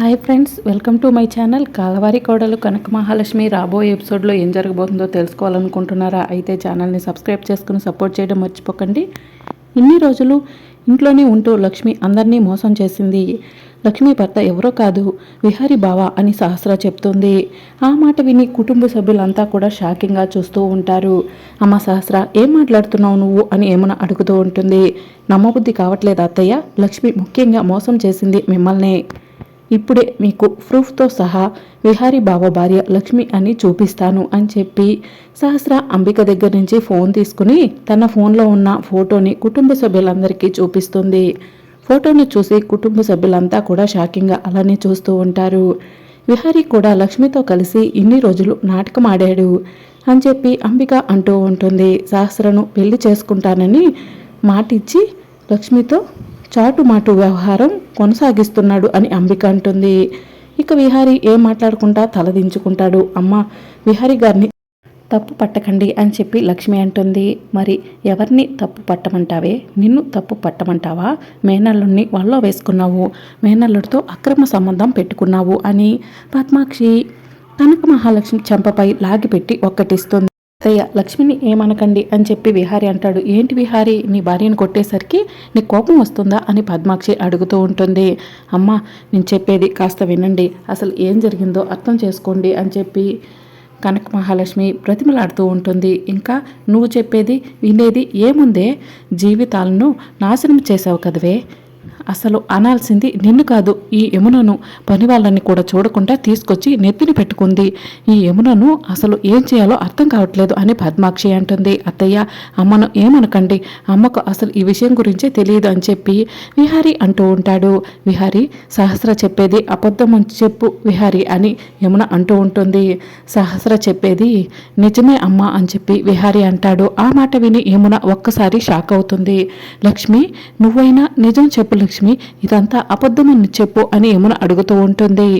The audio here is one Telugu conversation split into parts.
Hi friends welcome to my channel. Kalavari Kodalu Kanaka Mahalakshmi రాబోయే ఎపిసోడ్లో ఏం జరగబోతుందో తెలుసుకోవాలనుకుంటున్నారా? అయితే ఛానల్ని సబ్స్క్రైబ్ చేసుకుని సపోర్ట్ చేయడం మర్చిపోకండి. ఇన్ని రోజులు ఇంట్లోనే ఉంటూ లక్ష్మి అందరినీ మోసం చేసింది. లక్ష్మి భర్త ఎవరో కాదు విహారి బావ అని సహస్ర చెప్తుంది. ఆ మాట విని కుటుంబ సభ్యులంతా కూడా షాకింగ్గా చూస్తూ ఉంటారు. అమ్మ సహస్ర ఏం మాట్లాడుతున్నావు నువ్వు? అని ఏమైనా అడుగుతూ ఉంటుంది. నమ్మబుద్ధి కావట్లేదు అత్తయ్య. లక్ష్మి ముఖ్యంగా మోసం చేసింది మిమ్మల్ని. ఇప్పుడే మీకు ప్రూఫ్తో సహా విహారీ బావ భార్య లక్ష్మి అని చూపిస్తాను అని చెప్పి సహస్ర అంబిక దగ్గర నుంచి ఫోన్ తీసుకుని తన ఫోన్లో ఉన్న ఫోటోని కుటుంబ సభ్యులందరికీ చూపిస్తుంది. ఫోటోని చూసి కుటుంబ సభ్యులంతా కూడా షాకింగ్గా అలానే చూస్తూ ఉంటారు. విహారీ కూడా లక్ష్మితో కలిసి ఇన్ని రోజులు నాటకం ఆడాడు అని చెప్పి అంబిక అంటూ ఉంటుంది. సహస్రను పెళ్ళి చేసుకుంటానని మాటిచ్చి లక్ష్మితో చాటుమాటు వ్యవహారం కొనసాగిస్తున్నాడు అని అంబిక అంటుంది. ఇక విహారి ఏం మాట్లాడుకుంటా తలదించుకుంటాడు అమ్మ విహారి గారిని తప్పు పట్టకండి అని చెప్పి లక్ష్మి అంటుంది. మరి ఎవరిని తప్పు పట్టమంటావే? నిన్ను తప్పు పట్టమంటావా? మేనల్లుడిని వాళ్ళలో వేసుకున్నావు. మేనల్లుడితో అక్రమ సంబంధం పెట్టుకున్నావు అని పద్మాక్షి కనక మహాలక్ష్మి చెంపపై లాగిపెట్టి ఒక్కటిస్తుంది. అత్తయ్య లక్ష్మిని ఏమనకండి అని చెప్పి విహారి అంటాడు. ఏంటి విహారి? నీ భార్యను కొట్టేసరికి నీ కోపం వస్తుందా అని పద్మాక్షి అడుగుతూ ఉంటుంది. అమ్మ నేను చెప్పేది కాస్త వినండి. అసలు ఏం జరిగిందో అర్థం చేసుకోండి అని చెప్పి కనక మహాలక్ష్మి ప్రతిమలాడుతూ ఉంటుంది. ఇంకా నువ్వు చెప్పేది వినేది ఏముందే? జీవితాలను నాశనం చేసావు కదవే? అసలు అనాల్సింది నిన్ను కాదు ఈ యమునను. పని వాళ్ళని కూడా చూడకుండా తీసుకొచ్చి నెత్తిని పెట్టుకుంది. ఈ యమునను అసలు ఏం చేయాలో అర్థం కావట్లేదు అని పద్మాక్షి అంటుంది. అత్తయ్య అమ్మను ఏమనకండి? అమ్మకు అసలు ఈ విషయం గురించే తెలియదు అని చెప్పి విహారి అంటూ ఉంటాడు. విహారి సహస్ర చెప్పేది అబద్ధం అని చెప్పు విహారి అని యమున అంటూ ఉంటుంది. సహస్ర చెప్పేది నిజమే అమ్మ అని చెప్పి విహారి అంటాడు. ఆ మాట విని యమున ఒక్కసారి షాక్ అవుతుంది. లక్ష్మి నువ్వైనా నిజం చెప్పు లక్ష్మి. ఇదంతా అబద్ధమని చెప్పు అని యమున అడుగుతూ ఉంటుంది.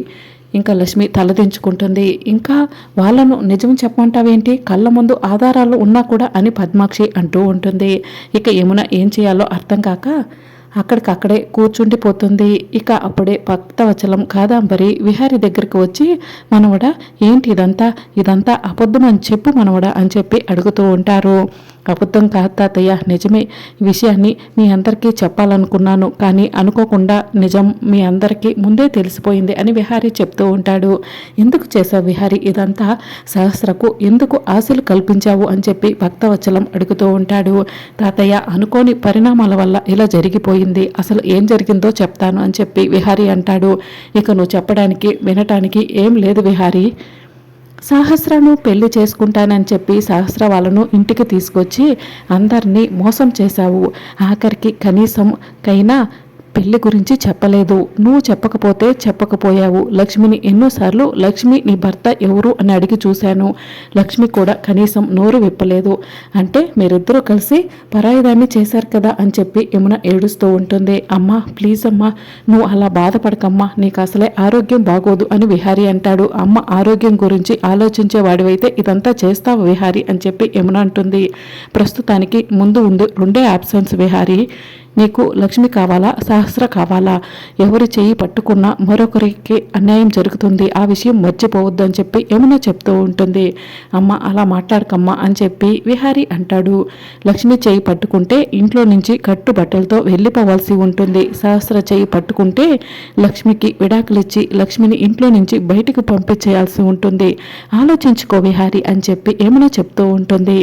ఇంకా లక్ష్మి తలదించుకుంటుంది ఇంకా వాళ్ళను నిజం చెప్పమంటావేంటి? కళ్ళ ముందు ఆధారాలు ఉన్నా కూడా అని పద్మాక్షి అంటూ ఉంటుంది. ఇక యమున ఏం చేయాలో అర్థం కాక అక్కడికక్కడే కూర్చుండిపోతుంది. ఇక అప్పుడే భక్తవచలం కాదాంబరి విహారి దగ్గరికి వచ్చి మనవడ ఏంటి ఇదంతా? ఇదంతా అబద్ధం అని చెప్పు మనవడ అని చెప్పి అడుగుతూ ఉంటారు. అబద్ధం కాదు తాతయ్య నిజమే. ఈ విషయాన్ని మీ అందరికీ చెప్పాలనుకున్నాను. కానీ అనుకోకుండా నిజం మీ అందరికీ ముందే తెలిసిపోయింది అని విహారీ చెప్తూ ఉంటాడు. ఎందుకు చేశావు విహారీ ఇదంతా? సహస్రకు ఎందుకు ఆశలు కల్పించావు అని చెప్పి భక్తవచ్చలం అడుగుతూ ఉంటాడు. తాతయ్య అనుకోని పరిణామాల వల్ల ఇలా జరిగిపోయింది. అసలు ఏం జరిగిందో చెప్తాను అని చెప్పి విహారీ అంటాడు. ఇక నువ్వు చెప్పడానికి వినటానికి ఏం లేదు విహారీ. సహస్రను పెళ్ళి చేసుకుంటానని చెప్పి సహస్ర వాళ్ళను ఇంటికి తీసుకొచ్చి అందరినీ మోసం చేశావు. ఆఖరికి కనీసం కైనా పెళ్ళి గురించి చెప్పలేదు. నువ్వు చెప్పకపోతే చెప్పకపోయావు. లక్ష్మిని ఎన్నోసార్లు లక్ష్మి నీ భర్త ఎవరు అని అడిగి చూశాను. లక్ష్మి కూడా కనీసం నోరు విప్పలేదు. అంటే మీరిద్దరూ కలిసి పరాయిదాన్ని చేశారు కదా అని చెప్పి యమున ఏడుస్తూ ఉంటుంది. అమ్మా ప్లీజ్ అమ్మా నువ్వు అలా బాధపడకమ్మా. నీకు అసలే ఆరోగ్యం బాగోదు అని విహారి అంటాడు. అమ్మ ఆరోగ్యం గురించి ఆలోచించేవాడివైతే ఇదంతా చేస్తావు విహారి అని చెప్పి యమున అంటుంది. ప్రస్తుతానికి ముందు ఉండు ఉండే ఆప్షన్స్ విహారి. నీకు లక్ష్మి కావాలా? సహస్ర కావాలా? ఎవరి చేయి పట్టుకున్నా మరొకరికి అన్యాయం జరుగుతుంది. ఆ విషయం మర్చిపోవద్దు అని చెప్పి యమున చెప్తూ ఉంటుంది. అమ్మ అలా మాట్లాడకమ్మా అని చెప్పి విహారి అంటాడు. లక్ష్మి చేయి పట్టుకుంటే ఇంట్లో నుంచి కట్టు బట్టలతో వెళ్ళిపోవాల్సి ఉంటుంది. సహస్ర చేయి పట్టుకుంటే లక్ష్మికి విడాకులిచ్చి లక్ష్మిని ఇంట్లో నుంచి బయటకు పంపించేయాల్సి ఉంటుంది. ఆలోచించుకో విహారి అని చెప్పి యమున చెప్తూ ఉంటుంది.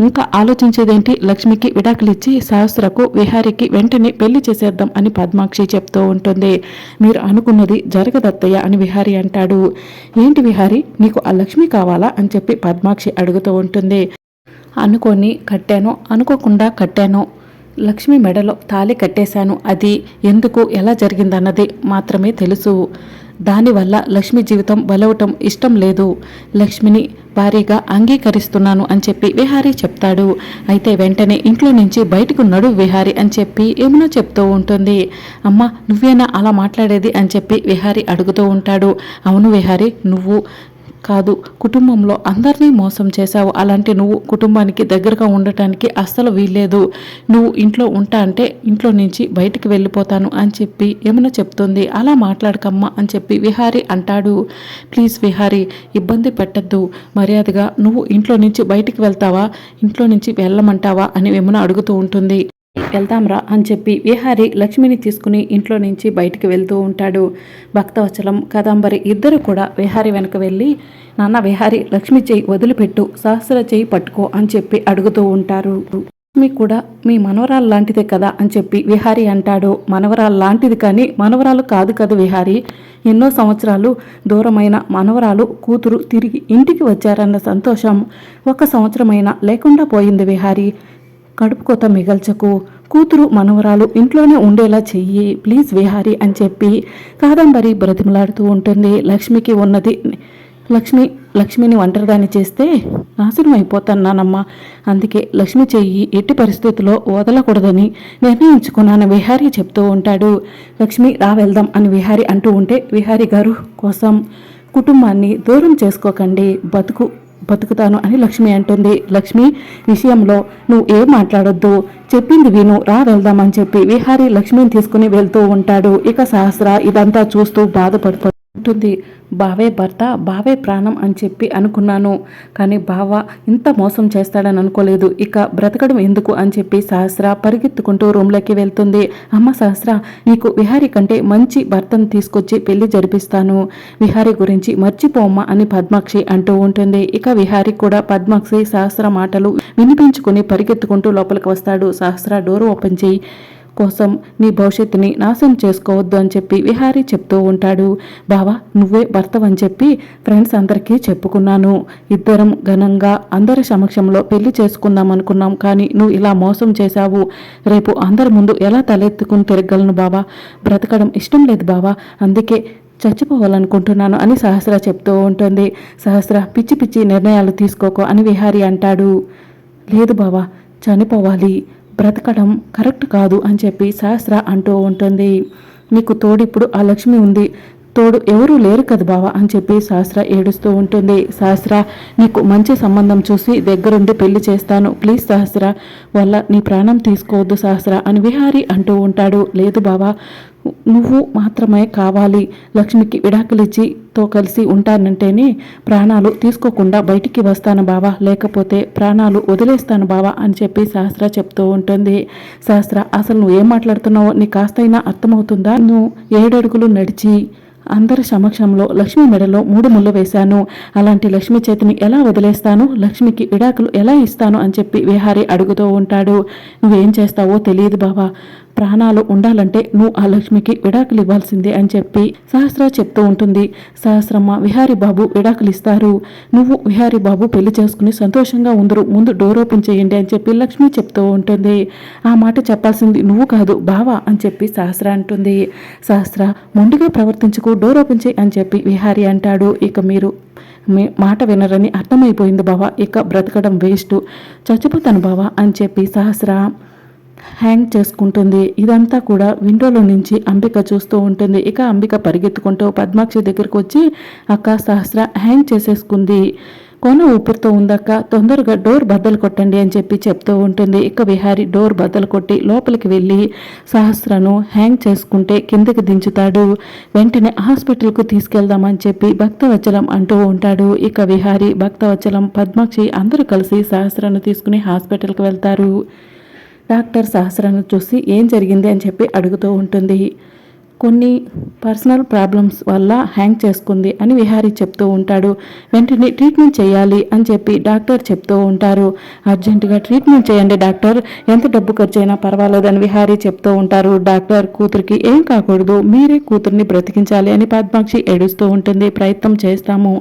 ఇంకా ఆలోచించేదేంటి? లక్ష్మికి విడాకులిచ్చి సహస్రకు విహారికి వెంటనే పెళ్ళి చేసేద్దాం అని పద్మాక్షి చెప్తూ ఉంటుంది. మీరు అనుకున్నది జరగదత్తయ్య అని విహారి అంటాడు. ఏంటి విహారి? నీకు ఆ లక్ష్మి కావాలా? అని చెప్పి పద్మాక్షి అడుగుతూ ఉంటుంది. అనుకొని కట్టాను? అనుకోకుండా కట్టాను? లక్ష్మి మెడలో తాళి కట్టేశాను. అది ఎందుకు? ఎలా జరిగిందన్నది మాత్రమే తెలుసు. దానివల్ల లక్ష్మి జీవితం బలవటం ఇష్టం లేదు. లక్ష్మిని భారీగా అంగీకరిస్తున్నాను అని చెప్పి విహారీ చెప్తాడు. అయితే వెంటనే ఇంట్లో నుంచి బయటకు నడు విహారీ అని చెప్పి ఏమనో చెప్తూ ఉంటుంది. అమ్మ నువ్వేనా అలా మాట్లాడేది అని చెప్పి విహారీ అడుగుతూ ఉంటాడు. అవును విహారీ నువ్వు కాదు కుటుంబంలో అందరినీ మోసం చేశావు. అలాంటి నువ్వు కుటుంబానికి దగ్గరగా ఉండటానికి అస్సలు వీల్లేదు. నువ్వు ఇంట్లో ఉంటా అంటే ఇంట్లో నుంచి బయటికి వెళ్ళిపోతాను అని చెప్పి ఏమైనా చెప్తుంది? అలా మాట్లాడకమ్మా అని చెప్పి విహారీ అంటాడు. ప్లీజ్ విహారీ ఇబ్బంది పెట్టద్దు. మర్యాదగా నువ్వు ఇంట్లో నుంచి బయటికి వెళ్తావా? ఇంట్లో నుంచి వెళ్ళమంటావా? అని ఏమైనా అడుగుతూ ఉంటుంది. వెళ్దాంరా అని చెప్పి విహారి లక్ష్మిని తీసుకుని ఇంట్లో నుంచి బయటికి వెళ్తూ ఉంటాడు. భక్తవచలం కదంబరి ఇద్దరు కూడా విహారి వెనక వెళ్ళి నాన్న విహారి లక్ష్మి చేయి వదిలిపెట్టు సహస్ర చేయి పట్టుకో అని చెప్పి అడుగుతూ ఉంటారు. లక్ష్మి కూడా మీ మనవరాలు లాంటిదే కదా అని చెప్పి విహారి అంటాడు. మనవరాలు లాంటిది కానీ మనవరాలు కాదు కదా విహారి. ఎన్నో సంవత్సరాలు దూరమైన మనవరాలు కూతురు తిరిగి ఇంటికి వచ్చారన్న సంతోషం ఒక సంవత్సరమైనా లేకుండా పోయింది విహారి. కడుపు మిగల్చకు కూతురు మనవరాలు ఇంట్లోనే ఉండేలా చెయ్యి ప్లీజ్ విహారి అని చెప్పి కాదంబరి బ్రతిమలాడుతూ ఉంటుంది. లక్ష్మికి ఉన్నది లక్ష్మి లక్ష్మిని ఒంటరిదాన్ని చేస్తే నాశనం అయిపోతానమ్మా అందుకే లక్ష్మి చెయ్యి ఎట్టి పరిస్థితుల్లో వదలకూడదని నిర్ణయించుకున్నాను విహారీ చెప్తూ ఉంటాడు. లక్ష్మి రా వెళ్దాం అని విహారీ అంటూ ఉంటే విహారీ గారు కోసం కుటుంబాన్ని దూరం చేసుకోకండి బతుకు బతుకుతాను అని లక్ష్మి అంటుంది. లక్ష్మి విషయంలో నువ్వు ఏం మాట్లాడొద్దు. చెప్పింది విను రా వెళ్దామని చెప్పి విహారి లక్ష్మిని తీసుకుని వెళ్తూ ఉంటాడు. ఇక సహస్ర ఇదంతా చూస్తూ బాధపడుతూ ఉంటుంది. బావే భర్త బావే ప్రాణం అని చెప్పి అనుకున్నాను. కానీ బావ ఇంత మోసం చేస్తాడని అనుకోలేదు. ఇక బ్రతకడం ఎందుకు అని చెప్పి సహస్ర పరిగెత్తుకుంటూ రూమ్లోకి వెళ్తుంది. అమ్మ సహస్ర నీకు విహారి కంటే మంచి భర్తను తీసుకొచ్చి పెళ్ళి జరిపిస్తాను. విహారి గురించి మర్చిపోమ్మా అని పద్మాక్షి అంటూ ఉంటుంది. ఇక విహారీ కూడా పద్మాక్షి సహస్ర మాటలు వినిపించుకుని పరిగెత్తుకుంటూ లోపలికి వస్తాడు. సహస్ర డోర్ ఓపెన్ చేయి. కోసం నీ భవిష్యత్తుని నాశనం చేసుకోవద్దు అని చెప్పి విహారీ చెప్తూ ఉంటాడు. బావా నువ్వే భర్తవని చెప్పి ఫ్రెండ్స్ అందరికీ చెప్పుకున్నాను. ఇద్దరం ఘనంగా అందరి సమక్షంలో పెళ్ళి చేసుకుందాం అనుకున్నాం కానీ నువ్వు ఇలా మోసం చేశావు. రేపు అందరి ముందు ఎలా తలెత్తుకుని తిరగలను బావా? బ్రతకడం ఇష్టం లేదు బావా. అందుకే చచ్చిపోవాలనుకుంటున్నాను అని సహస్ర చెప్తూ ఉంటుంది. సహస్ర పిచ్చి పిచ్చి నిర్ణయాలు తీసుకోకో అని విహారీ అంటాడు. లేదు బావా చనిపోవాలి. బ్రతకడం కరెక్ట్ కాదు అని చెప్పి సహస్ర అంటూ ఉంటుంది. నీకు తోడిప్పుడు ఆ లక్ష్మి ఉంది. తోడు ఎవరూ లేరు కదా బావా అని చెప్పి సహస్ర ఏడుస్తూ ఉంటుంది. సహస్ర నీకు మంచి సంబంధం చూసి దగ్గరుండి పెళ్ళి చేస్తాను. ప్లీజ్ సహస్ర వల్ల నీ ప్రాణం తీసుకోవద్దు సహస్ర అని విహారి అంటూ ఉంటాడు. లేదు బావా నువ్వు మాత్రమే కావాలి. లక్ష్మికి విడాకులిచ్చితో కలిసి ఉంటానంటేనే ప్రాణాలు తీసుకోకుండా బయటికి వస్తాను బావా. లేకపోతే ప్రాణాలు వదిలేస్తాను బావా అని చెప్పి శాస్త్ర చెప్తూ ఉంటుంది. శాస్త్ర అసలు నువ్వు ఏం మాట్లాడుతున్నావో నీకు కాస్తైనా అర్థమవుతుందా? నువ్వు ఏడడుగులు నడిచి అందరి సమక్షంలో లక్ష్మి మెడలో మూడు ముళ్ళు వేశాను. అలాంటి లక్ష్మి చేతిని ఎలా వదిలేస్తాను? లక్ష్మికి విడాకులు ఎలా ఇస్తాను? అని చెప్పి విహారి అడుగుతూ ఉంటాడు. నువ్వేం చేస్తావో తెలియదు బావా. ప్రాణాలు ఉండాలంటే నువ్వు ఆ లక్ష్మికి విడాకులు ఇవ్వాల్సిందే అని చెప్పి సహస్ర చెప్తూ ఉంటుంది. సహస్రమ్మ విహారి బాబు విడాకులు ఇస్తారు నువ్వు విహారి బాబు పెళ్ళి చేసుకుని సంతోషంగా ఉందరు ముందు డోర్ ఓపెన్ చేయండి అని చెప్పి లక్ష్మి చెప్తూ ఉంటుంది. ఆ మాట చెప్పాల్సింది నువ్వు కాదు బావా అని చెప్పి సహస్ర అంటుంది. సహస్ర మొండిగా ప్రవర్తించుకు డోర్ ఓపెన్ చేయి అని చెప్పి విహారి అంటాడు. ఇక మీరు మీ మాట వినరని అర్థమైపోయింది బావా. ఇక బ్రతకడం వేస్ట్. చచ్చిపోతాను బావా అని చెప్పి సహస్ర హ్యాంగ్ చేసుకుంటుంది. ఇదంతా కూడా విండోలో నుంచి అంబిక చూస్తూ ఉంటుంది. ఇక అంబిక పరిగెత్తుకుంటూ పద్మాక్షి దగ్గరకు వచ్చి అక్క సహస్ర హ్యాంగ్ చేసేసుకుంది. కొన ఊపిరితో ఉందక్క తొందరగా డోర్ బద్దలు కొట్టండి అని చెప్పి చెప్తూ ఉంటుంది. ఇక విహారి డోర్ బద్దలు కొట్టి లోపలికి వెళ్ళి సహస్రను హ్యాంగ్ చేసుకుంటే కిందకి దించుతాడు. వెంటనే హాస్పిటల్కు తీసుకెళ్దామని చెప్పి భక్తవచలం అంటూ ఉంటాడు. ఇక విహారి భక్తవచలం పద్మాక్షి అందరూ కలిసి సహస్రను తీసుకుని హాస్పిటల్కి వెళ్తారు. డాక్టర్ సహస్రను చూసి ఏం జరిగింది అని చెప్పి అడుగుతూ ఉంటుంది. కొన్ని పర్సనల్ ప్రాబ్లమ్స్ వల్ల హ్యాంగ్ చేసుకుంది అని విహారీ చెప్తూ ఉంటాడు. వెంటనే ట్రీట్మెంట్ చేయాలి అని చెప్పి డాక్టర్ చెప్తూ ఉంటారు. అర్జెంటుగా ట్రీట్మెంట్ చేయండి డాక్టర్. ఎంత డబ్బు ఖర్చు అయినా పర్వాలేదని విహారీ చెప్తూ ఉంటారు. డాక్టర్ కూతురికి ఏం కాకూడదు. మీరే కూతుర్ని బ్రతికించాలి అని పద్మాక్షి ఏడుస్తూ ఉంటుంది. ప్రయత్నం చేస్తాము.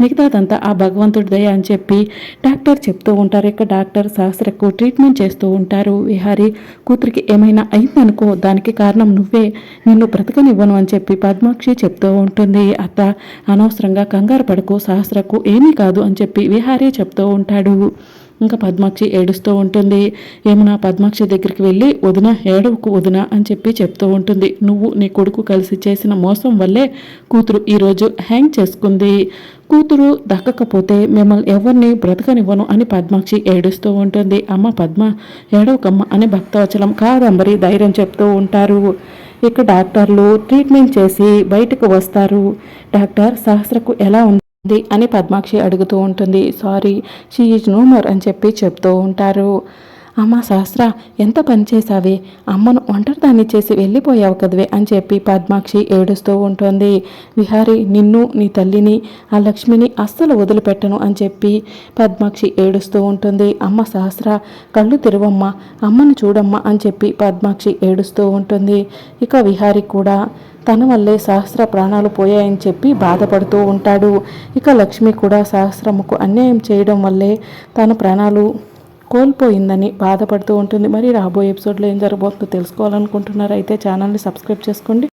మిగతాదంతా ఆ భగవంతుడి దయ అని చెప్పి డాక్టర్ చెప్తూ ఉంటారు. ఇక డాక్టర్ సహస్రకు ట్రీట్మెంట్ చేస్తూ ఉంటారు. విహారీ కూతురికి ఏమైనా అయిందనుకో దానికి కారణం నువ్వే. నిన్ను బ్రతకనివ్వను అని చెప్పి పద్మాక్షి చెప్తూ ఉంటుంది. అత్త అనవసరంగా కంగారు పడకు సహస్రకు ఏమీ కాదు అని చెప్పి విహారీ చెప్తూ ఉంటాడు. ఇంకా పద్మాక్షి ఏడుస్తూ ఉంటుంది. ఏమన్నా పద్మాక్షి దగ్గరికి వెళ్ళి వదిన ఏడవకు వదిన అని చెప్పి చెప్తూ ఉంటుంది. నువ్వు నీ కొడుకు కలిసి చేసిన మోసం వల్లే కూతురు ఈరోజు హ్యాంగ్ చేసుకుంది. కూతురు దక్కకపోతే మిమ్మల్ని ఎవరిని బ్రతకనివ్వను అని పద్మాక్షి ఏడుస్తూ ఉంటుంది. అమ్మ పద్మ ఏడవకమ్మ అని భక్తవచలం కాదంబరి ధైర్యం చెప్తూ ఉంటారు. ఇక డాక్టర్లు ట్రీట్మెంట్ చేసి బయటకు వస్తారు. డాక్టర్ సహస్రకు ఎలా ఉంది? అని పద్మాక్షి అడుగుతూ ఉంటుంది. Sorry she is no more అని చెప్పి చెప్తూ ఉంటారు. అమ్మ శాస్త్ర ఎంత పని చేశావే? అమ్మను ఒంటరిదాన్ని చేసి వెళ్ళిపోయావు కదవే అని చెప్పి పద్మాక్షి ఏడుస్తూ ఉంటుంది. విహారి నిన్ను నీ తల్లిని ఆ లక్ష్మిని అస్సలు వదిలిపెట్టను అని చెప్పి పద్మాక్షి ఏడుస్తూ ఉంటుంది. అమ్మ సహస్ర కళ్ళు తెరువమ్మ అమ్మను చూడమ్మా అని చెప్పి పద్మాక్షి ఏడుస్తూ ఉంటుంది. ఇక విహారి కూడా తన వల్లే సహస్ర ప్రాణాలు పోయాయని చెప్పి బాధపడుతూ ఉంటాడు. ఇక లక్ష్మి కూడా సహస్రముకు అన్యాయం చేయడం వల్లే తన ప్రాణాలు కోల్పోయిందని బాధపడుతూ ఉంటుంది. మరి రాబోయే ఎపిసోడ్లో ఏం జరగబోతుందో తెలుసుకోవాలనుకుంటున్నారు అయితే ఛానల్ని సబ్స్క్రైబ్ చేసుకోండి.